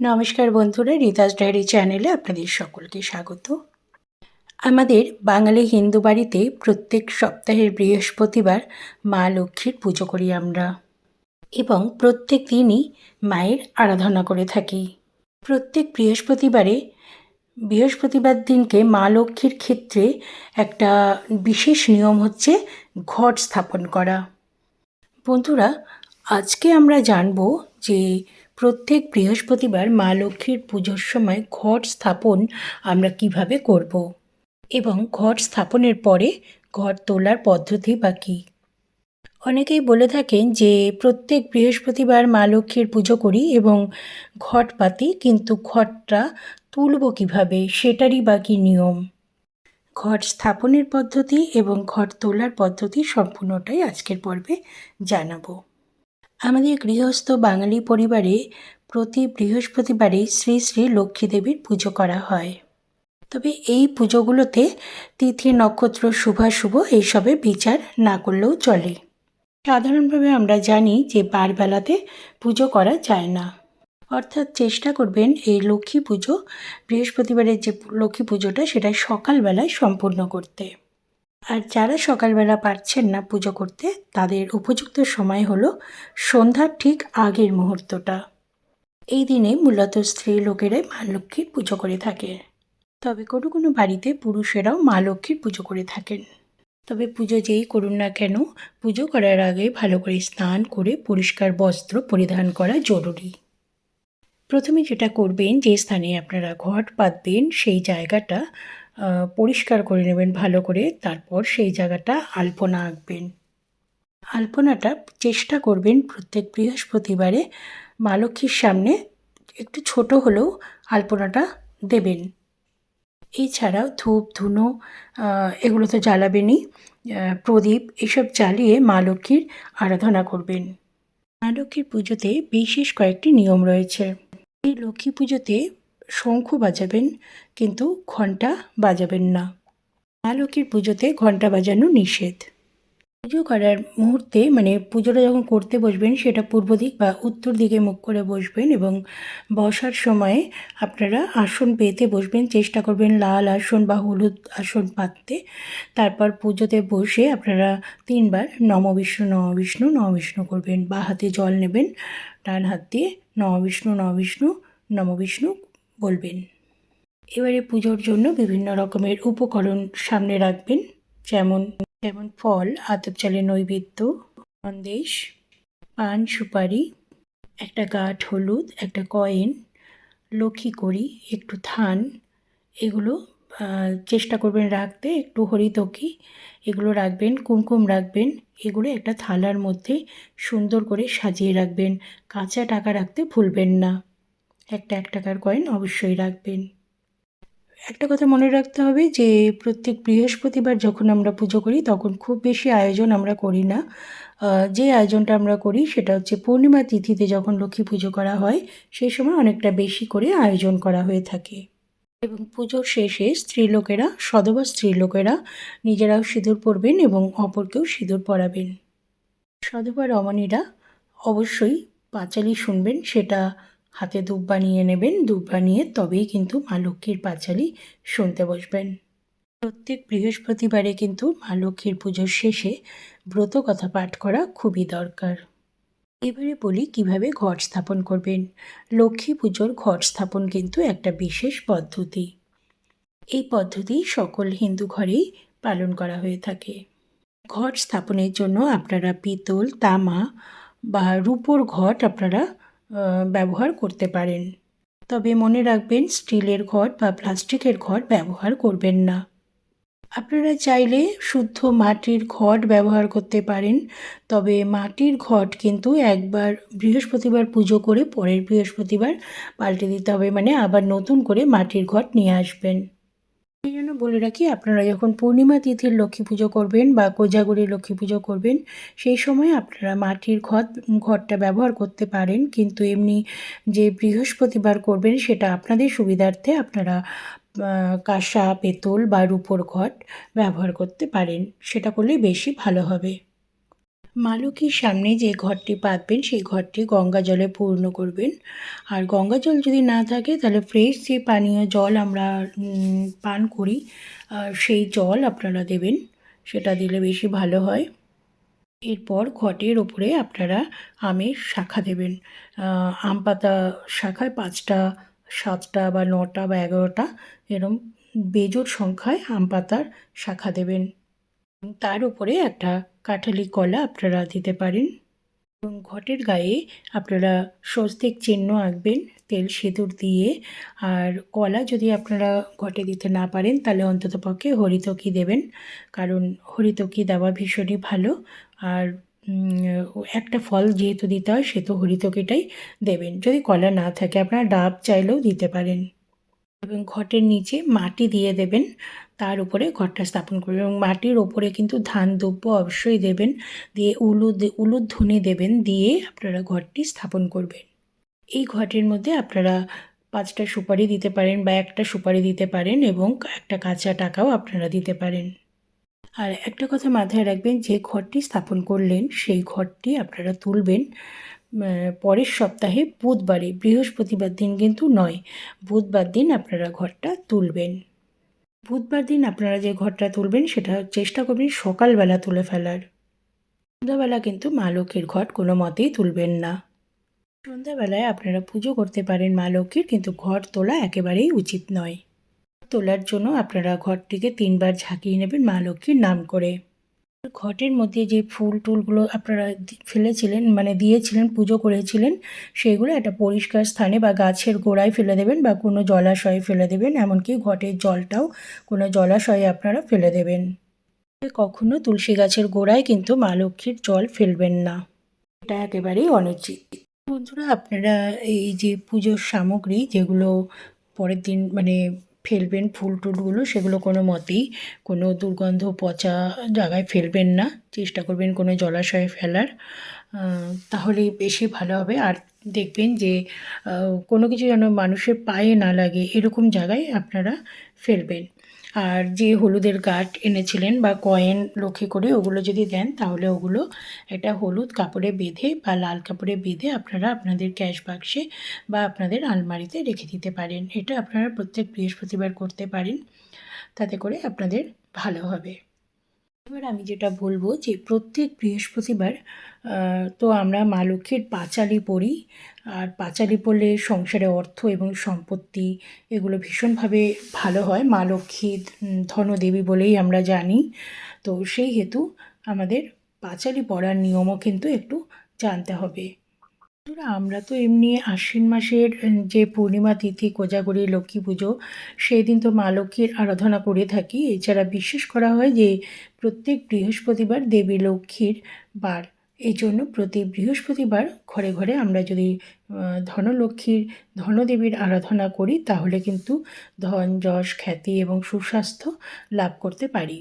নমস্কার বন্ধুরা, রিতাস ডায়েরি চ্যানেলে আপনাদের সকলকে স্বাগত। আমাদের বাঙালি হিন্দু বাড়িতে প্রত্যেক সপ্তাহের বৃহস্পতিবার মা লক্ষ্মীর পুজো করি আমরা এবং প্রত্যেক দিনই মায়ের আরাধনা করে থাকি। প্রত্যেক বৃহস্পতিবারে, বৃহস্পতিবার দিনকে মা লক্ষ্মীর ক্ষেত্রে একটা বিশেষ নিয়ম হচ্ছে ঘট স্থাপন করা। বন্ধুরা, আজকে আমরা জানব যে প্রত্যেক বৃহস্পতিবার মা লক্ষ্মীর পুজোর সময় ঘট স্থাপন আমরা কীভাবে করব। এবং ঘট স্থাপনের পরে ঘর তোলার পদ্ধতি বা কী? অনেকেই বলে থাকেন যে, প্রত্যেক বৃহস্পতিবার মা লক্ষ্মীর পুজো করি এবং ঘট পাতি, কিন্তু ঘটটা তুলব কীভাবে? সেটারই বা কী নিয়ম? ঘট স্থাপনের পদ্ধতি এবং ঘট তোলার পদ্ধতি সম্পূর্ণটাই আজকের পর্বে জানাব। আমাদের গৃহস্থ বাঙালি পরিবারে প্রতি বৃহস্পতিবারে শ্রী শ্রী লক্ষ্মী দেবীর পুজো করা হয়। তবে এই পুজোগুলোতে তিথি, নক্ষত্র, শুভাশুভ এইসবের বিচার না করলেও চলে। সাধারণভাবে আমরা জানি যে বারবেলাতে পুজো করা যায় না। অর্থাৎ চেষ্টা করবেন এই লক্ষ্মী পুজো, বৃহস্পতিবারের যে লক্ষ্মী পুজোটা সেটা সকালবেলায় সম্পূর্ণ করতে। আর যারা সকালবেলা পারছেন না পুজো করতে, তাদের উপযুক্ত সময় হলো সন্ধ্যার ঠিক আগের মুহূর্তটা। এই দিনে মূলত স্ত্রী লোকেরাই মা লক্ষ্মীর পুজো করে থাকে। তবে কোনো কোনো বাড়িতে পুরুষেরাও মা লক্ষ্মীর পুজো করে থাকেন। তবে পুজো যেই করুন না কেন, পুজো করার আগে ভালো করে স্নান করে পরিষ্কার বস্ত্র পরিধান করা জরুরি। প্রথমে যেটা করবেন, যে স্থানে আপনারা ঘট পাতবেন সেই জায়গাটা পরিষ্কার করে নেবেন ভালো করে, তারপর সেই জায়গাটা আলপনা আঁকবেন। আলপনাটা চেষ্টা করবেন প্রত্যেক বৃহস্পতিবারে মা লক্ষ্মীর সামনে একটু ছোট হলেও আলপনাটা দেবেন। এছাড়াও ধূপ, ধুনো এগুলো তো জ্বালাবেনই প্রদীপ, এসব জ্বালিয়ে মা লক্ষ্মীর আরাধনা করবেন। মা লক্ষ্মীর পুজোতে বিশেষ কয়েকটি নিয়ম রয়েছে। এই লক্ষ্মী পুজোতে শঙ্খ বাজাবেন, কিন্তু ঘণ্টা বাজাবেন না। মা লক্ষ্মীর পুজোতে ঘণ্টা বাজানো নিষেধ। পুজো করার মুহূর্তে মানে পুজোটা যখন করতে বসবেন, সেটা পূর্ব দিক বা উত্তর দিকে মুখ করে বসবেন এবং বসার সময়ে আপনারা আসন পেতে বসবেন, চেষ্টা করবেন লাল আসন বা হলুদ আসন পাততে। তারপর পুজোতে বসে আপনারা তিনবার নমবিষ্ণু নমবিষ্ণু নমবিষ্ণু করবেন। বা হাতে জল নেবেন, ডান হাত দিয়ে নমবিষ্ণু নমবিষ্ণু নমবিষ্ণু বলবেন। এবারে পুজোর জন্য বিভিন্ন রকমের উপকরণ সামনে রাখবেন। যেমন যেমন ফল, আতপ চালের নৈবেদ্য, সন্দেশ, পান, সুপারি, একটা গাঠ হলুদ, একটা কয়েন, লক্ষ্মী করি একটু ধান, এগুলো চেষ্টা করবেন রাখতে, একটু হরিতকি, এগুলো রাখবেন, কুমকুম রাখবেন, এগুলো একটা থালার মধ্যে সুন্দর করে সাজিয়ে রাখবেন। কাঁচা টাকা রাখতে ভুলবেন না। একটা এক টাকার কয়েন অবশ্যই রাখবেন। একটা কথা মনে রাখতে হবে যে, প্রত্যেক বৃহস্পতিবার যখন আমরা পুজো করি, তখন খুব বেশি আয়োজন আমরা করি না। যে আয়োজনটা আমরা করি, সেটা হচ্ছে পূর্ণিমা তিথিতে যখন লক্ষ্মী পুজো করা হয়, সেই সময় অনেকটা বেশি করে আয়োজন করা হয়ে থাকে। এবং পুজোর শেষে স্ত্রীলোকেরা, সদবা স্ত্রীলোকেরা নিজেরাও সিঁদুর পরবেন এবং অপরকেও সিঁদুর পরাবেন। সধবা রমণীরা অবশ্যই পাঁচালি শুনবেন, সেটা হাতে ধূপ বানিয়ে নেবেন, ধূপ বানিয়ে তবেই কিন্তু মা লক্ষ্মীর পাঁচালি শুনতে বসবেন। প্রত্যেক বৃহস্পতিবারে কিন্তু মা লক্ষ্মীর পুজোর শেষে ব্রত কথা পাঠ করা খুবই দরকার। এবারে বলি কীভাবে ঘট স্থাপন করবেন। লক্ষ্মী পুজোর ঘট স্থাপন কিন্তু একটা বিশেষ পদ্ধতি। এই পদ্ধতি সকল হিন্দু ঘরেই পালন করা হয়ে থাকে। ঘট স্থাপনের জন্য আপনারা পিতল, তামা বা রূপোর ঘট আপনারা ব্যবহার করতে পারেন। তবে মনে রাখবেন, স্টিলের ঘট বা প্লাস্টিকের ঘট ব্যবহার করবেন না। আপনারা চাইলে শুদ্ধ মাটির ঘট ব্যবহার করতে পারেন, তবে মাটির ঘট কিন্তু একবার বৃহস্পতিবার পুজো করে পরের বৃহস্পতিবার পাল্টে দিতে হবে মানে আবার নতুন করে মাটির ঘট নিয়ে আসবেন। সেই জন্য বলে রাখি, আপনারা যখন পূর্ণিমা তিথির লক্ষ্মী পুজো করবেন বা কোজাগরির লক্ষ্মী পুজো করবেন, সেই সময় আপনারা মাটির ঘট ঘরটা ব্যবহার করতে পারেন। কিন্তু এমনি যে বৃহস্পতিবার করবেন, সেটা আপনাদের সুবিধার্থে আপনারা কাঁসা, পেতল বা রূপোর ঘট ব্যবহার করতে পারেন। সেটা করলে বেশি ভালো হবে। মা লক্ষ্মীর সামনে যে ঘরটি পাতবেন সেই ঘরটি গঙ্গা জলে পূর্ণ করবেন। আর গঙ্গা জল যদি না থাকে, তাহলে ফ্রেশ যে পানীয় জল আমরা পান করি সেই জল আপনারা দেবেন, সেটা দিলে বেশি ভালো হয়। এরপর ঘটের ওপরে আপনারা আমের শাখা দেবেন। আম পাতা শাখায় পাঁচটা, সাতটা বা নটা বা এগারোটা, এরম বেজোড় সংখ্যায় আম পাতার শাখা দেবেন। তার উপরে একটা কাঁঠালি কলা আপনারা দিতে পারেন এবং ঘটের গায়ে আপনারা স্বস্তিক চিহ্ন আঁকবেন, তেল সিঁদুর দিয়ে। আর কলা যদি আপনারা ঘটে দিতে না পারেন, তাহলে অন্ততপক্ষে হরিতকি দেবেন, কারণ হরিতকি দেওয়া ভীষণই ভালো। আর একটা ফল যেহেতু দিতে হয়, সে তো হরিতকিটাই দেবেন। যদি কলা না থাকে, আপনারা ডাব চাইলেও দিতে পারেন। এবং ঘটের নিচে মাটি দিয়ে দেবেন, তার উপরে ঘরটা স্থাপন করবেন এবং মাটির ওপরে কিন্তু ধান দ্রব্য অবশ্যই দেবেন, দিয়ে উলুদ উলুধ্বনি দেবেন, দিয়ে আপনারা ঘরটি স্থাপন করবেন। এই ঘটের মধ্যে আপনারা পাঁচটা সুপারি দিতে পারেন বা একটা সুপারি দিতে পারেন এবং একটা কাঁচা টাকাও আপনারা দিতে পারেন। আর একটা কথা মাথায় রাখবেন, যে ঘরটি স্থাপন করলেন, সেই ঘরটি আপনারা তুলবেন পরের সপ্তাহে বুধবারে বৃহস্পতিবার দিন কিন্তু নয়, বুধবার দিন আপনারা ঘরটা তুলবেন। বুধবার দিন আপনারা যে ঘরটা তুলবেন সেটা চেষ্টা করবেন সকালবেলা তুলে ফেলার। সন্ধ্যাবেলা কিন্তু মা লক্ষ্মীর ঘট কোনো মতেই তুলবেন না। সন্ধ্যাবেলায় আপনারা পুজো করতে পারেন মা লক্ষ্মীর, কিন্তু ঘর তোলা একেবারেই উচিত নয়। তোলার জন্য আপনারা ঘরটিকে তিনবার ঝাঁকিয়ে নেবেন মা লক্ষ্মীর নাম করে। ঘটের মধ্যে যে ফুল টুলগুলো আপনারা ফেলেছিলেন মানে দিয়েছিলেন, পুজো করেছিলেন, সেগুলো একটা পরিষ্কার স্থানে বা গাছের গোড়ায় ফেলে দেবেন বা কোনো জলাশয়ে ফেলে দেবেন, এমনকি ঘটের জলটাও কোনো জলাশয়ে আপনারা ফেলে দেবেন। কখনো তুলসী গাছের গোড়ায় কিন্তু মা লক্ষ্মীর জল ফেলবেন না। এটা একেবারেই অনুচিত। বন্ধুরা, আপনারা এই যে পুজোর সামগ্রী, যেগুলো পরের দিন মানে ফেলবেন ফুল টুলগুলো, সেগুলো কোনো মতেই কোনো দুর্গন্ধ পচা জায়গায় ফেলবেন না। চেষ্টা করবেন কোনো জলাশয়ে ফেলার। তাহলে বেশি ভালো হবে। আর দেখবেন যে কোনো কিছু যেন মানুষের পায়ে না লাগে, এরকম জায়গায় আপনারা ফেলবেন। আর যে হলুদের গাট এনেছিলেন বা কয়েন লক্ষ্যে করে, ওগুলো যদি দেন, তাহলে ওগুলো একটা হলুদ কাপড়ে বেঁধে বা লাল কাপড়ে বেঁধে আপনারা আপনাদের ক্যাশ বাক্সে বা আপনাদের আলমারিতে রেখে দিতে পারেন। এটা আপনারা প্রত্যেক বৃহস্পতিবার করতে পারেন। তাতে করে আপনাদের ভালো হবে। এবার আমি যেটা বলব যে প্রত্যেক বৃহস্পতিবার তো আমরা মা লক্ষ্মীর পাঁচালি পড়ি। আর পাঁচালি পড়লে সংসারে অর্থ এবং সম্পত্তি এগুলো ভীষণভাবে ভালো হয়। মা লক্ষ্মী ধনদেবী বলেই আমরা জানি। তো সেই হেতু আমাদের পাঁচালি পড়ার নিয়মও কিন্তু একটু জানতে হবে। আমরা তো এমনি আশ্বিন মাসের যে পূর্ণিমা তিথি, কোজাগরি, লক্ষ্মী পুজো সেই দিন তো মা লক্ষ্মীর আরাধনা করে থাকি। এছাড়া বিশ্বাস করা হয় যে, প্রত্যেক বৃহস্পতিবার দেবী লক্ষ্মীর বার। এই জন্য প্রতি বৃহস্পতিবার ঘরে ঘরে আমরা যদি ধনলক্ষ্মীর, ধনদেবীর আরাধনা করি, তাহলে কিন্তু ধন, যশ, খ্যাতি এবং সুস্বাস্থ্য লাভ করতে পারি।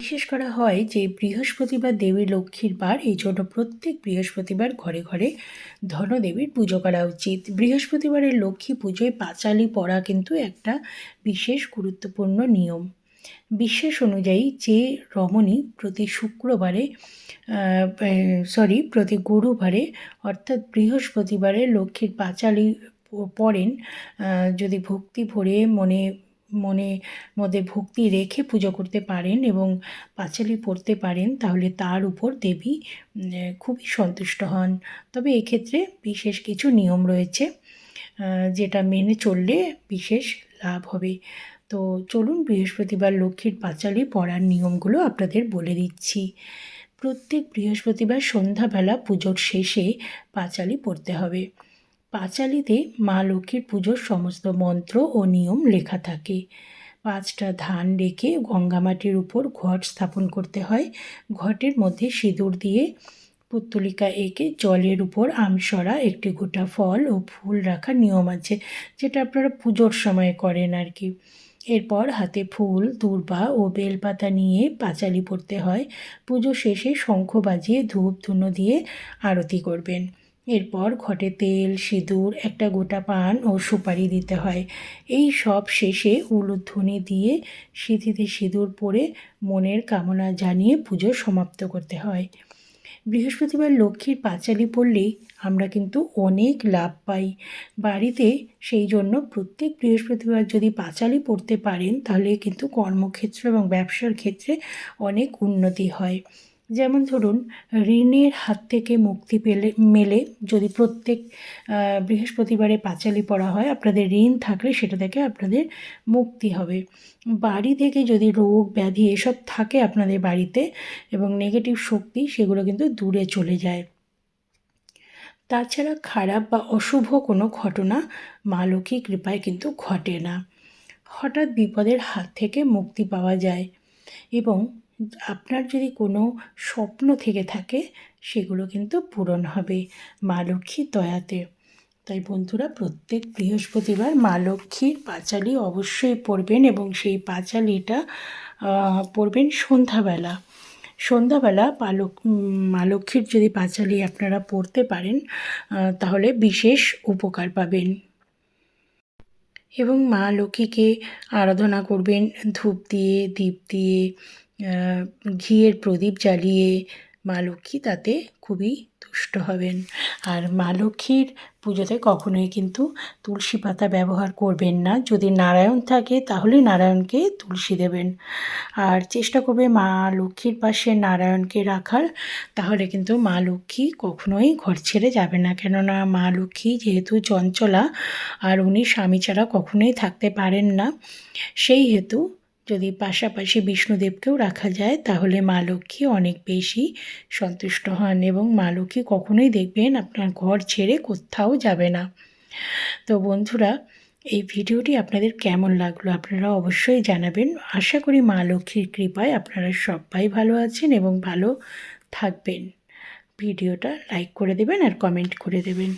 বিশেষ করা হয় যে, বৃহস্পতিবার দেবী লক্ষ্মীর বার। এই জন্য প্রত্যেক বৃহস্পতিবার ঘরে ঘরে ধনদেবীর পুজো করা উচিত। বৃহস্পতিবারের লক্ষ্মী পুজোয় পাঁচালি পড়া কিন্তু একটা বিশেষ গুরুত্বপূর্ণ নিয়ম। বিশ্বাস অনুযায়ী যে রমণী প্রতি শুক্রবারে সরি প্রতি গুরুবারে, অর্থাৎ বৃহস্পতিবারে লক্ষ্মীর পাঁচালি পড়েন যদি ভক্তি ভরে মনে মনে মধ্যে ভক্তি রেখে পুজো করতে পারেন এবং পাঁচালি পড়তে পারেন, তাহলে তার উপর দেবী খুবই সন্তুষ্ট হন। তবে এক্ষেত্রে বিশেষ কিছু নিয়ম রয়েছে যেটা মেনে চললে বিশেষ লাভ হবে। তো চলুন বৃহস্পতিবার লক্ষ্মীর পাঁচালি পড়ার নিয়মগুলো আপনাদের বলে দিচ্ছি। প্রত্যেক বৃহস্পতিবার সন্ধ্যাবেলা পুজোর শেষে পাঁচালি পড়তে হবে। পাঁচালিতে মা লক্ষ্মীর পুজোর সমস্ত মন্ত্র ও নিয়ম লেখা থাকে। পাঁচটা ধান রেখে গঙ্গামাটির উপর ঘট স্থাপন করতে হয়। ঘটের মধ্যে সিঁদুর দিয়ে পুত্তলিকা এঁকে জলের উপর আমসরা একটি গোটা ফল ও ফুল রাখার নিয়ম আছে, যেটা আপনারা পুজোর সময় করেন আর কি। এরপর হাতে ফুল দূর্বা ও বেলপাতা নিয়ে পাঁচালি পড়তে হয়। পুজো শেষে শঙ্খ বাজিয়ে ধূপ ধুনো দিয়ে আরতি করবেন। এরপর ঘটে তেল, সিঁদুর, একটা গোটা পান ও সুপারি দিতে হয়। এই সব শেষে উলুধ্বনি দিয়ে সিঁথিতে সিঁদুর পরে মনের কামনা জানিয়ে পুজো সমাপ্ত করতে হয়। বৃহস্পতিবার লক্ষ্মীর পাঁচালি পড়লেই আমরা কিন্তু অনেক লাভ পাই। বাড়িতে সেই জন্য প্রত্যেক বৃহস্পতিবার যদি পাঁচালি পড়তে পারেন, তাহলে কিন্তু কর্মক্ষেত্র এবং ব্যবসার ক্ষেত্রে অনেক উন্নতি হয়। যেমন ধরুন, ঋণের হাত থেকে মুক্তি পেলে, মেলে যদি প্রত্যেক বৃহস্পতিবারে পাঁচালি পড়া হয়, আপনাদের ঋণ থাকলে সেটা থেকে আপনাদের মুক্তি হবে। বাড়ি থেকে যদি রোগ, ব্যাধি এসব থাকে আপনাদের বাড়িতে এবং নেগেটিভ শক্তি, সেগুলো কিন্তু দূরে চলে যায়। তাছাড়া খারাপ বা অশুভ কোনো ঘটনা মা লক্ষ্মী কৃপায় কিন্তু ঘটে না। হঠাৎ বিপদের হাত থেকে মুক্তি পাওয়া যায় এবং আপনার যদি কোনো স্বপ্ন থেকে থাকে, সেগুলো কিন্তু পূরণ হবে মা লক্ষ্মীর দয়াতে। তাই বন্ধুরা, প্রত্যেক বৃহস্পতিবার মা লক্ষ্মীর পাঁচালি অবশ্যই পড়বেন এবং সেই পাঁচালিটা পড়বেন সন্ধ্যাবেলা। সন্ধ্যাবেলা পালক মা লক্ষ্মীর যদি পাঁচালি আপনারা পড়তে পারেন তাহলে বিশেষ উপকার পাবেন। এবং মা লক্ষ্মীকে আরাধনা করবেন, ধূপ দিয়ে, দীপ দিয়ে ঘিয়ের প্রদীপ জ্বালিয়ে মা লক্ষ্মী তাতে খুবই তুষ্ট হবেন। আর মা লক্ষ্মীর পুজোতে কখনোই কিন্তু তুলসী পাতা ব্যবহার করবেন না। যদি নারায়ণ থাকে, তাহলে নারায়ণকে তুলসী দেবেন। আর চেষ্টা করবে মা লক্ষ্মীর পাশে নারায়ণকে রাখার, তাহলে কিন্তু মা লক্ষ্মী কখনোই ঘর ছেড়ে যাবে না। কেননা মা লক্ষ্মী যেহেতু চঞ্চলা, আর উনি স্বামী ছাড়া কখনোই থাকতে পারেন না, সেই হেতু যদি পাশাপাশি বিষ্ণুদেবকেও রাখা যায়, তাহলে মা লক্ষ্মী অনেক বেশি সন্তুষ্ট হন এবং মা লক্ষ্মী কখনোই দেখবেন আপনার ঘর ছেড়ে কোথাও যাবে না। তো বন্ধুরা, এই ভিডিওটি আপনাদের কেমন লাগল আপনারা অবশ্যই জানাবেন। আশা করি মা লক্ষ্মীর কৃপায় আপনারা সবাই ভালো আছেন এবং ভালো থাকবেন। ভিডিওটা লাইক করে দেবেন আর কমেন্ট করে দেবেন।